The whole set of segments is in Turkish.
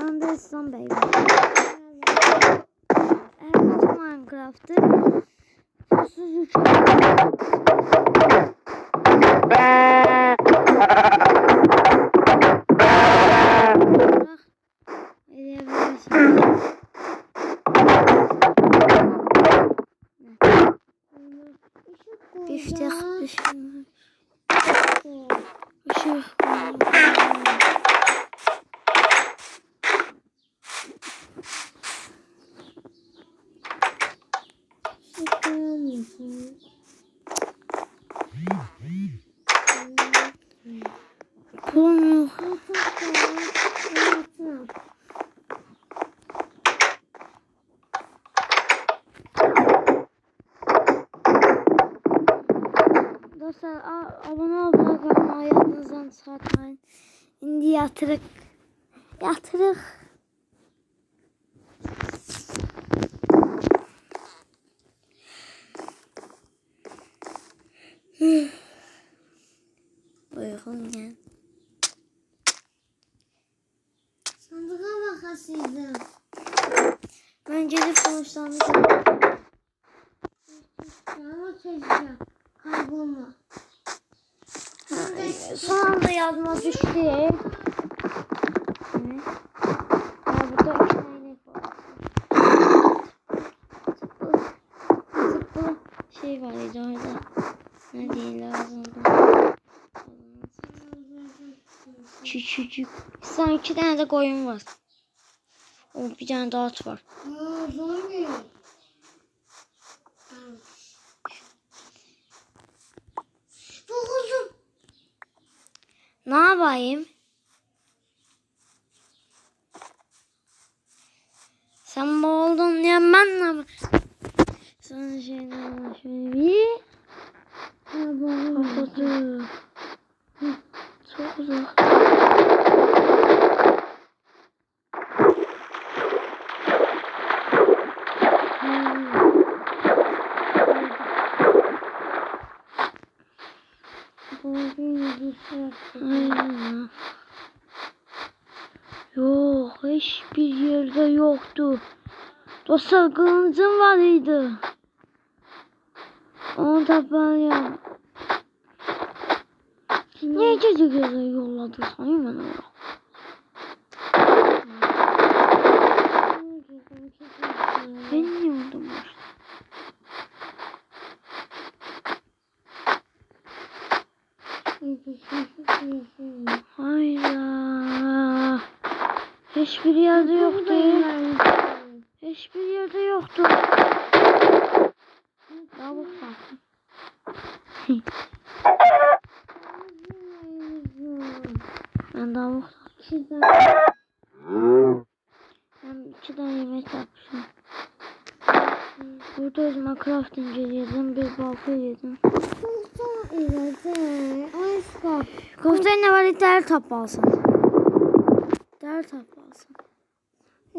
Anderson Bey. Evet Minecraft'ı susuz uçak. Biftek düşünmüş. Işık Pulum yok. Dostlar a- abone ol bırakın ayağınızdan çıkartmayın. Şimdi yatırık. Yatırık. Uygun gel. Sandığa bakasıydım. Ben gelip sonuçlarını Ama çözeceğim. Kaybolma. Son anda yazma düştü. Evet. Ya burada iki tane. Zıplı, zıplı şey var orada. Ne değil lazımdı. Küçücük. Son iki tane de koyun var. O bir tane de at var. Ne yapayım? Sen boğuldun ya ben ne yapayım? Sana şeyden şöyle bir. Hı, Çok uzak. Aynen. Yok hiçbir yerde yoktu. Dostlar kılıncım var idi. Onu da ben ya. Niye gece gece yolladı sanıyor ben onu? Ben niye oldum var? Hayda. Hiçbir yerde yoktu. Hiçbir yerde yoktu. Tavuk sattım. ben tavuk sattım. Ben iki tane yemek yapmışım. Burada özüme crafting yedim. Bir balta yedim. Koftayı ne var? Der tap alsın. Der tap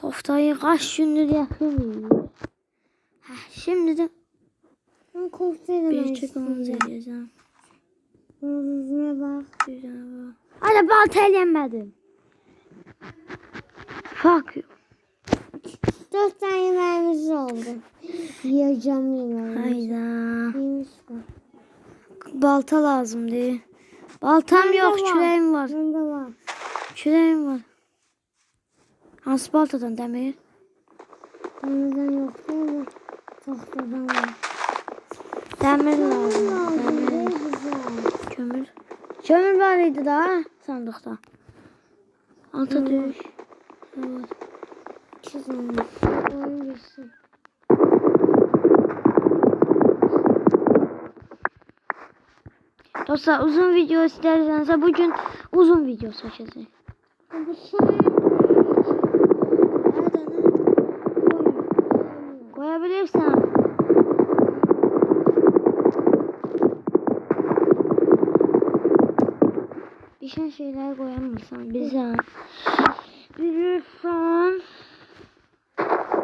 Koftayı kaç gündür yapıyorum. Heh, şimdi de bir çıkmamız edeceğim. bak. Güzel bak. Hadi balta elenmedim. Fuck you. Dört tane yemeğimiz oldu. Yiyeceğim yemeğimizi. Hayda. Balta lazım diye. Baltam Bende yok, küreğim var. Bende var. Küreğim var. Hansı baltadan demir? Benden yok değil mi? Tahtadan var. Demir lazım. Demir. Kömür. Kömür var idi daha sandıkta. Alta düş. Evet. Çizim. Oyun bilsin. Dostlar uzun video isterseniz bugün uzun video seçeceğiz. Bu şey. Koyabilirsen. Düşen şeyler koyamırsan bize. Bilirsen.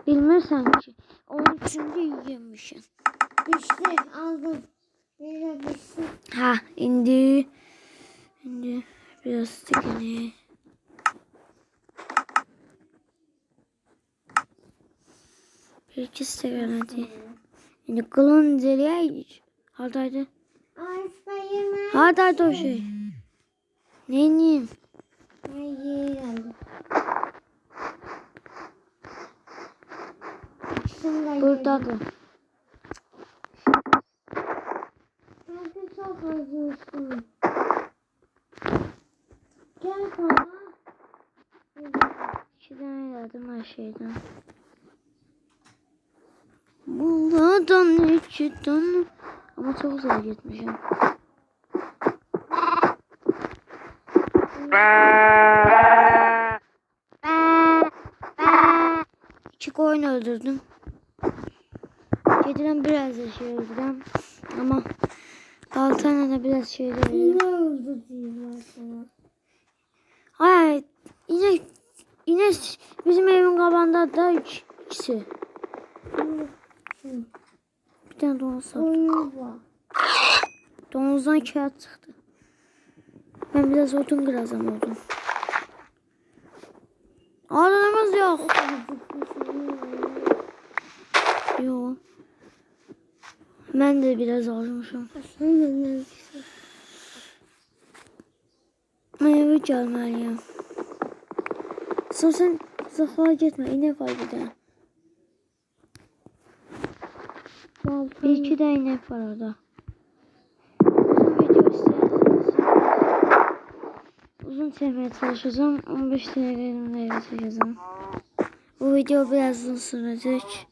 Bilmirsen ki. Onun için de yemişsin. Düştü aldım. Bir de düştü. Ha indi. İndi. Biraz dikini. Bir iki sigara hadi. Şimdi kılın deliye Hardaydı. Hardaydı o şey. Ne yiyeyim? Ne yiyelim. Şunu da çok acıyorsun. Gel bana. İki tane yardım her şeyden. İki tane. Ama çok güzel gitmişim. İki koyun öldürdüm. Kediden biraz da şey öldürdüm. Ama biraz şey de verdim. Yine öldü diyorlar sana. Ay yine yine bizim evin kabanda da üç ikisi. Tane. Oyun var. Domuzdan kağıt çıktı. Ben biraz odun kıracağım odun. Odunumuz yok. Yok. Ben de biraz almışım. Eve gelmeliyim. Sen sen uzaklara gitme. İnek var bir tane. Bir iki de inek var orada. Uzun video isterseniz uzun çekmeye çalışacağım. 15 TL'nin eve çekeceğim. Bu video biraz uzun sürecek.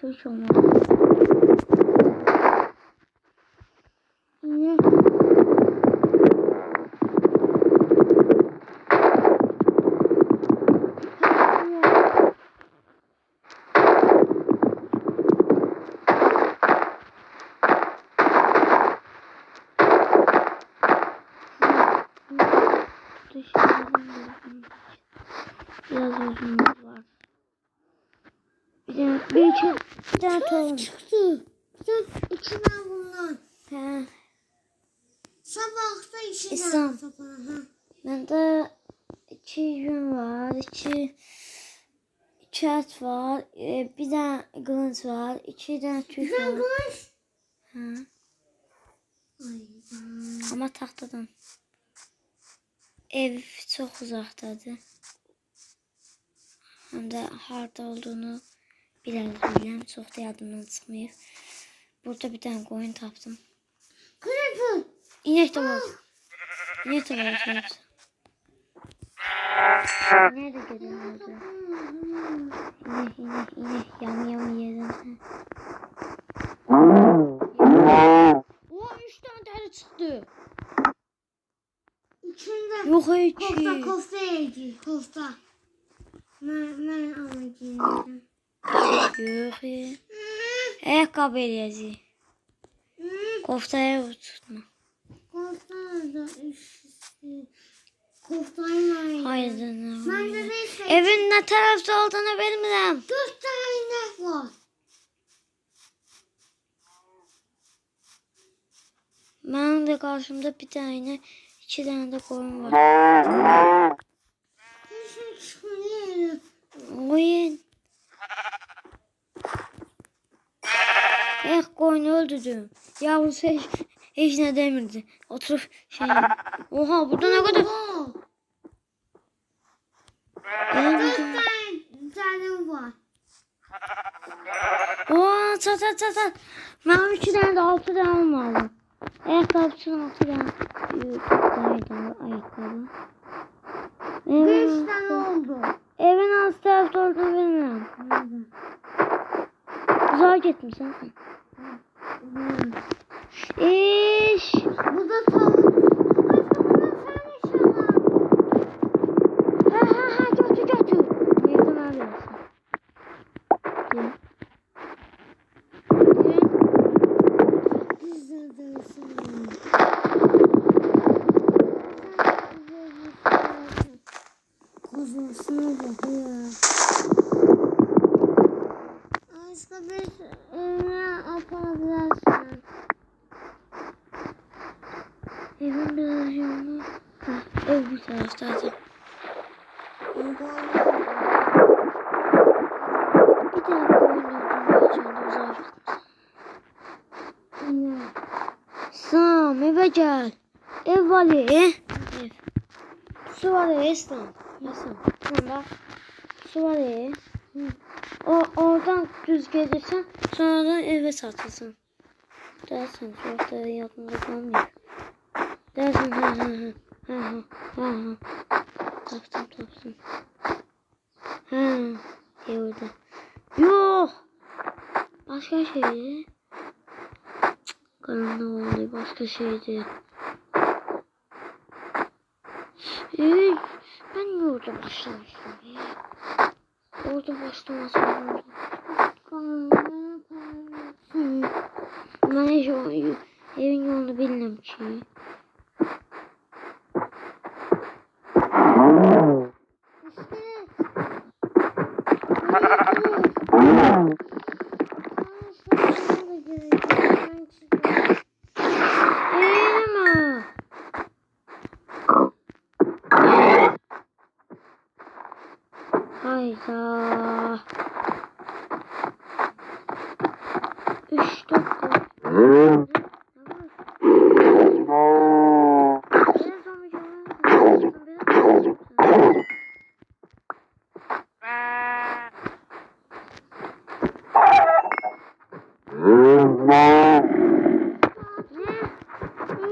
Çok olmadı. Yine Biraz uzunluk var. Bir de bir iki bir tane tohum. çıktı. Sen içinden bundan. He. Da içinden. İslam. Bende iki yün var, iki iki at var, e, bir tane kılıç var, iki tane tüf var. konuş. Ha. Ama tahtadan. Ev çok uzaktadır. Hem de harda olduğunu biraz bilirəm. Çox da yadımdan çıxmayıb. Burada bir tane koyun tapdım. İnek de var. evet. Nerede görüyorsun? İnek, inek, inek. Yam yam yedim. Oha üç tane tane çıktı. İçinde. Yok hiç. Kofta kofta yedi. Kofta. Ben, ben alacağım. Yok ya. Ayakkabı eləyəcək. Koftaya tutma. Haydi Ben de. Evin ne tarafta olduğunu bilmirəm. Dört tane var. Mənim də qarşımda bir dənə, iki dənə də qoyun var. Oyun. Eh qoyunu öldürdüm. Yavrusu heç, heç nə demirdi. Oturub şey. Oha burada Oo, Elə Dört tane tane var. Oha çat çat çat çat. Mənim iki dənə də altı dənə olmalı. Ayaqqabısının altı də ayaqqabı. Beş tane oldu. evin hansı tərəfdə olduğunu bilmirəm. Uzağa getmirsən sən. İş. Bu da tavuk. Başka bundan sen inşallah. Biz evine aparabilirsin. Evin biraz yolunu. Ha, ev bu taraftaydı. Bir daha oynuyordum geçen uzak. Ne? Sam eve gel. Ev var ya. Ev. Su var ya İslam. İslam. Sonra su var ya. O oradan düz gelirsen sonradan eve satılsın. Dersin çok da yakında kalmıyor. Dersin ha ha ha ha ha ha ha. Tapsın tapsın. Ha. Evde. Yok. Başka şey. Karanlık oldu başka şeydi. Ee, ben orada başlamıştım. Orada. Hı. Ben hiç o, evin yolunu bilmem ki. Hayda. Üç dakika.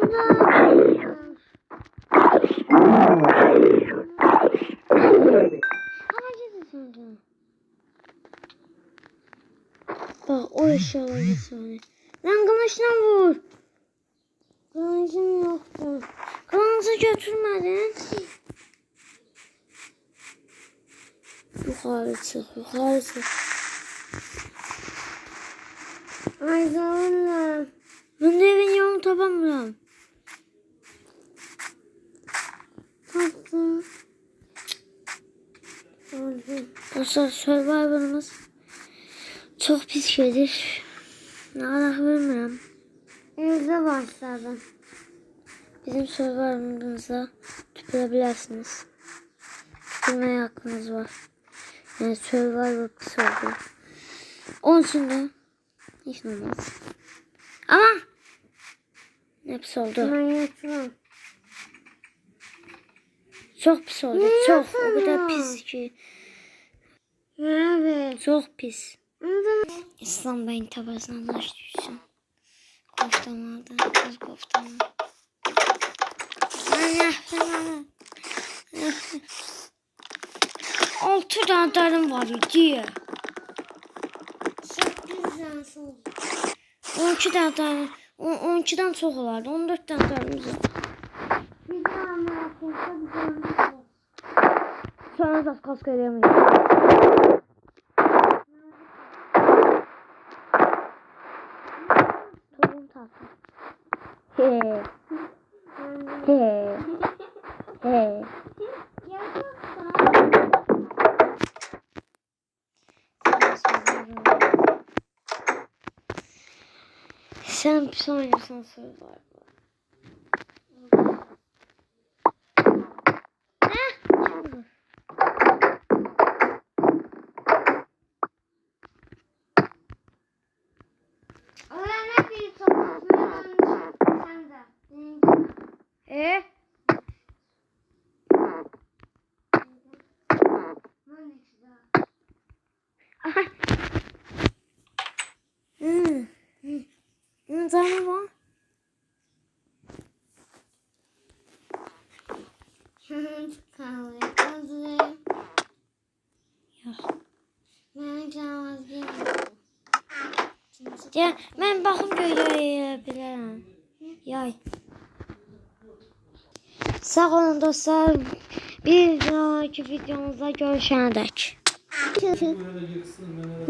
Biraz olmayacak. Bak o eşyalar efsane. Lan kılıçla vur. Kılıcım yoktu. Kılıcı götürmedin. Yukarı çık, yukarı çık. Ay zavallı. Ben de evin yolunu tapamıyorum. Tatlım. Dostlar Survivor'ımız çok pis şeydir. Ne kadar bilmiyorum. Evde başladım. Bizim Survivor'ımıza tüpürebilirsiniz. Tüpürmeye hakkınız var. Yani Survivor pis oldu. Onun için de hiç olmaz. Ama pis oldu. Yatırım. Çok pis oldu. Ne Çok. O kadar pis ki. Evet. Çok pis. İslam Bey'in tabasına düşsün. Koftam aldı. Kız koftamı. Allah sana. Altı tane var idi. Soğuk. 12 tane darım. 12'den çok olardı. 14 tane darımız var. Bir olsa. Sonra da kask edemeyiz. Tatlı. He. He. He. Sen pis oynuyorsan söz var. Öğren hep bir toplatmıyor. Sen de. E? Ben de güzel. Hı. Hı. Hı, Tamam. Kahve. Ya ben baxım göyə bilərəm. Yay. Sağ olun dostlar. Bir sonraki videomuzda görüşənədək.